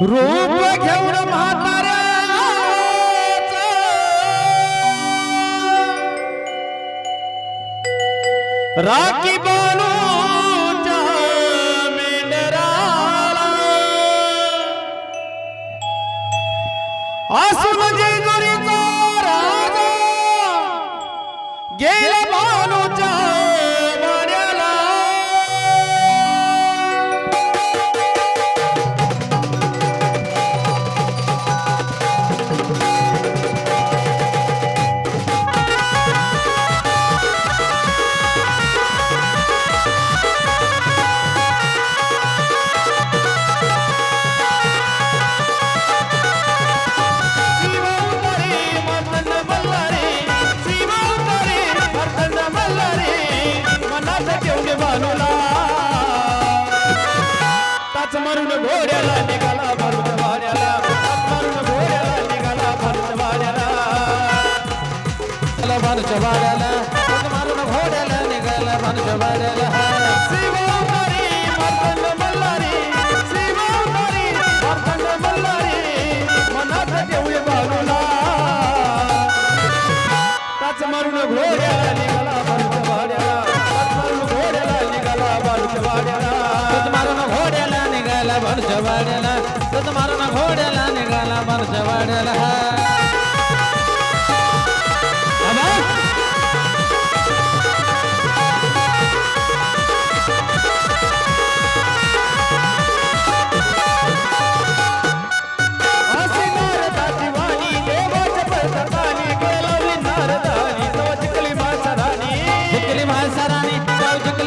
रूप घेऊन म्हाताऱ्या राखी बानू असू म्हणजे गुरीचा राजा गेला बानूच्या तनुला ताच मारून घोड्याला निघाला भरून वाड्याला. मारून घोड्याला निघाला भरून वाड्याला. भानच्या वाड्याला. घोड्या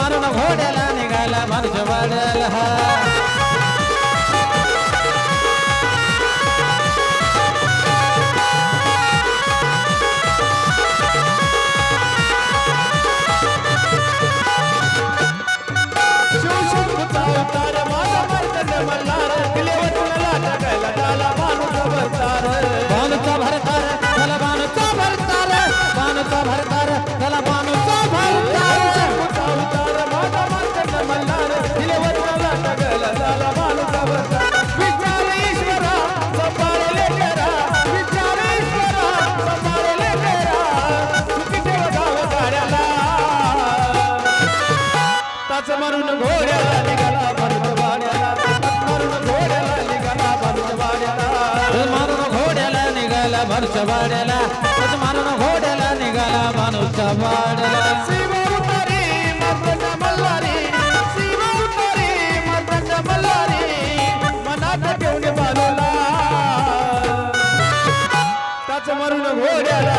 मारून घोड्याला निघाला माणूस वाढला. मानुषा वाड्याला मानून घोड्याला निघाला मानुषा वाड्याला मनात घेऊन बाजूला त्याच मारून घोड्याला